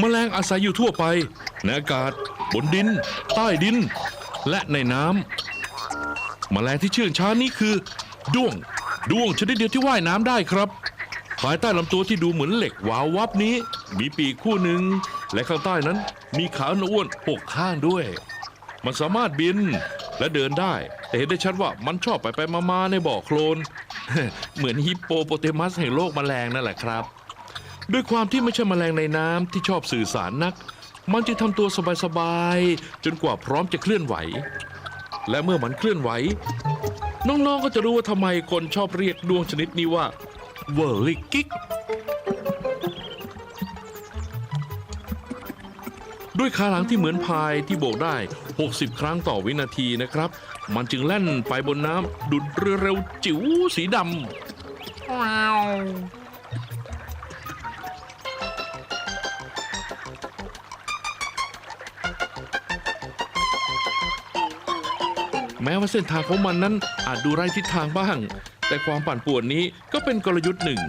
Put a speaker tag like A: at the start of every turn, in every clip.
A: แมลงอาศัยอยู่ทั่วไปในอากาศ บนดิน ใต้ดิน และในน้ำแมลงที่เชื่องช้านี้คือ ด้วง ด้วงชนิดเดียวที่ว่ายน้ำได้ครับ ภายใต้ลำตัวที่ดูเหมือนเหล็กวาววับนี้ มีปีกคู่หนึ่ง และข้างใต้นั้นมีขาอ้วนหกข้างด้วย มันสามารถบินและเดินได้ แต่เห็นได้ชัดว่ามันชอบไปไปมามาในบ่อโคลน เหมือนฮิปโปโปเตมัสแห่งโลกแมลงนั่นแหละครับ ด้วยความที่ไม่ใช่แมลงในน้ำที่ชอบสื่อสารนัก มันจึงทำตัวสบายๆจนกว่าพร้อมจะเคลื่อนไหว และเมื่อมันเคลื่อนไหว น้องๆก็จะรู้ว่าทำไมคนชอบเรียกดวงชนิดนี้ว่าเวอร์ลิกิกด้วยขาหลังที่เหมือนพายที่โบกได้ 60 ครั้งต่อวินาทีนะครับ มันจึงแล่นไปบนน้ำดุดเรือเร็วจิ๋วสีดำ แม้ว่าเส้นทางของมันนั้นอาจดูไร้ทิศทางบ้าง แต่ความปั่นป่วนนี้ก็เป็นกลยุทธ์หนึ่ง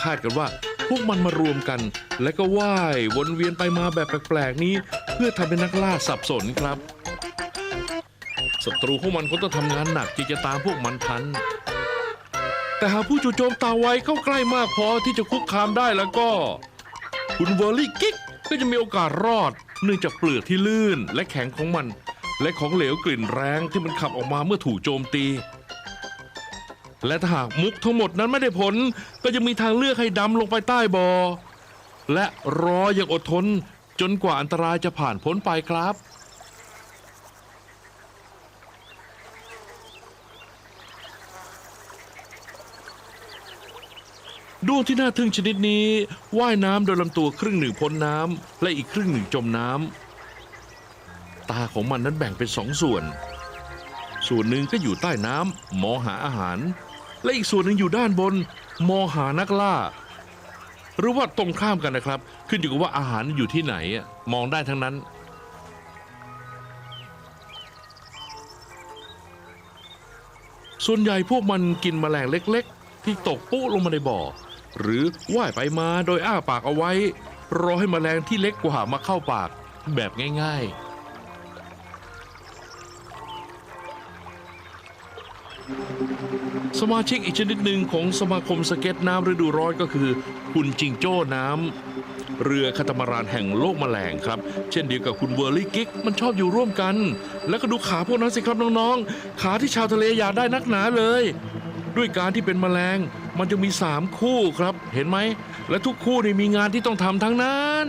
A: คาดกันว่าพวกมันมารวมกัน และก็ว่ายวนเวียนไปมาแบบแปลกๆนี้ เพื่อทำเป็นนักล่าสับสนครับศัตรูของมันก็ต้องทำงานหนักที่จะตามพวกมันทัน แต่หากผู้จู่โจมตาไวเข้าใกล้มากพอที่จะคุกคามได้แล้วก็ คุณเวอร์ลี่กิ๊กก็จะมีโอกาสรอด เนื่องจากเปลือกที่ลื่นและแข็งของมัน และของเหลวกลิ่นแรงที่มันขับออกมาเมื่อถูกโจมตี และถ้าหากมุกทั้งหมดนั้นไม่ได้ผล ก็จะมีทางเลือกให้ดำลงไปใต้บอ่อและรออย่างอดทนจนกว่าอันตรายจะผ่านพ้นไปครับดวงที่น่าทึ่งชนิดนี้ว่ายน้ำโดยลำตัวครึ่งหนึ่งพ้นน้ำและอีกครึ่งหนึ่งจมน้ำ ตาของมันนั้นแบ่งเป็นสองส่วน ส่วนหนึ่งก็อยู่ใต้น้ำมองหาอาหาร และอีกส่วนหนึ่งอยู่ด้านบน มองหานักล่า หรือว่าตรงข้ามกันนะครับ ขึ้นอยู่กับว่าอาหารอยู่ที่ไหนมองได้ทั้งนั้น ส่วนใหญ่พวกมันกินแมลงเล็ก ๆ ที่ตกปุ๊ลงมาในบ่อ หรือว่ายไปมาโดยอ้าปากเอาไว้ รอให้แมลงที่เล็กกว่ามาเข้าปากแบบง่าย ๆ สมาชิกอีกชนิดหนึ่งของสมาคมสเก็ตน้ำฤดูร้อนก็คือคุณจิงโจ้น้ำ เรือคาตามารานแห่งโลกแมลงครับ เช่นเดียวกับคุณเวอร์ลี่กิกมันชอบอยู่ร่วมกัน แล้วก็ดูขาพวกนั้นสิครับน้องๆ ขาที่ชาวทะเลอยากได้นักหนาเลย ด้วยการที่เป็นแมลงมันจะมีสามคู่ครับ เห็นไหม และทุกคู่นี่มีงานที่ต้องทำทั้งนั้น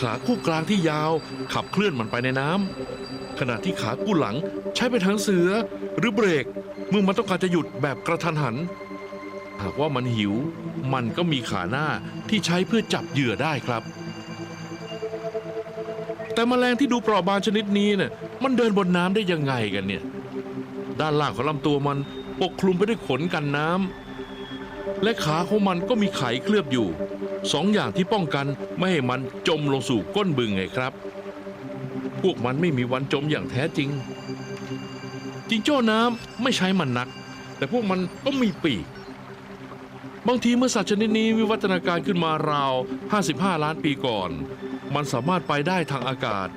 A: ขาคู่กลางที่ยาวขับเคลื่อนมันไปในน้ำ ขณะที่ขากู้หลังใช้เป็นทางเสือหรือเบรก เมื่อมันต้องการจะหยุดแบบกระทันหัน หากว่ามันหิว มันก็มีขาหน้าที่ใช้เพื่อจับเหยื่อได้ครับ แต่แมลงที่ดูเปราะบางชนิดนี้เนี่ยมันเดินบนน้ำได้ยังไงกันเนี่ย ด้านล่างของลำตัวมันปกคลุมไปด้วยขนกันน้ำและขาของมันก็มีไขเคลือบอยู่สองอย่างที่ป้องกันไม่ให้มันจมลงสู่ก้นบึงไงครับ พวกมันไม่มีวันจมอย่างแท้จริง จิงโจ้น้ำไม่ใช้มันนัก แต่พวกมันก็มีปีก บางทีเมื่อสัตว์ชนิดนี้วิวัฒนาการขึ้นมาราว 55 ล้านปีก่อน มันสามารถไปได้ทางอากาศ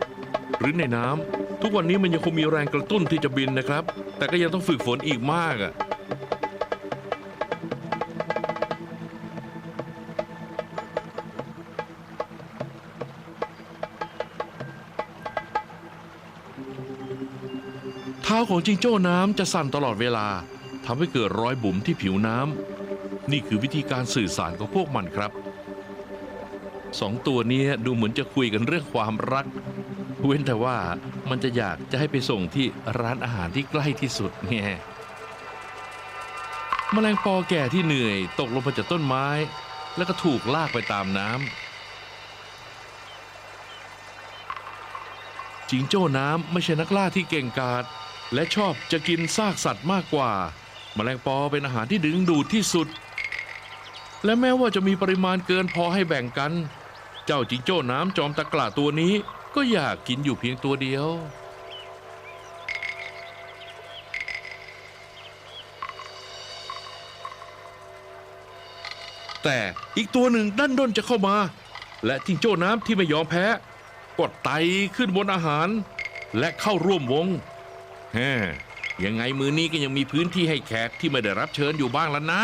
A: หรือในน้ำทุกวันนี้มันยังคงมีแรงกระตุ้นที่จะบินนะครับ แต่ก็ยังต้องฝึกฝนอีกมากอะ เท้าของจิงโจ้น้ำจะสั่นตลอดเวลาทำให้เกิดรอยบุ๋มที่ผิวน้ำนี่คือวิธีการสื่อสารของพวกมันครับสองตัวนี้ดูเหมือนจะคุยกันเรื่องความรัก เว้นแต่ว่ามันจะอยากจะให้ไปส่งที่ร้านอาหารที่ใกล้ที่สุดไงแมลงปอแก่ที่เหนื่อย ตกลงมาจากต้นไม้ แล้วก็ถูกลากไปตามน้ำจิงโจ้น้ำไม่ใช่นักล่าที่เก่งกาจ และชอบจะกินซากสัตว์มากกว่า แมลงปอเป็นอาหารที่ดึงดูดที่สุด และแม้ว่าจะมีปริมาณเกินพอให้แบ่งกัน เจ้าจิงโจ้น้ำจอมตะกร้าตัวนี้ก็อยากกินอยู่เพียงตัวเดียว แต่อีกตัวหนึ่งดันด้นจะเข้ามา และจิงโจ้น้ำที่ไม่ยอมแพ้ก็ไตขึ้นบนอาหาร และเข้าร่วมวง แฮยังไงมือนี้ก็ยังมีพื้นที่ให้แขกที่ไม่ได้รับเชิญอยู่บ้างละนะ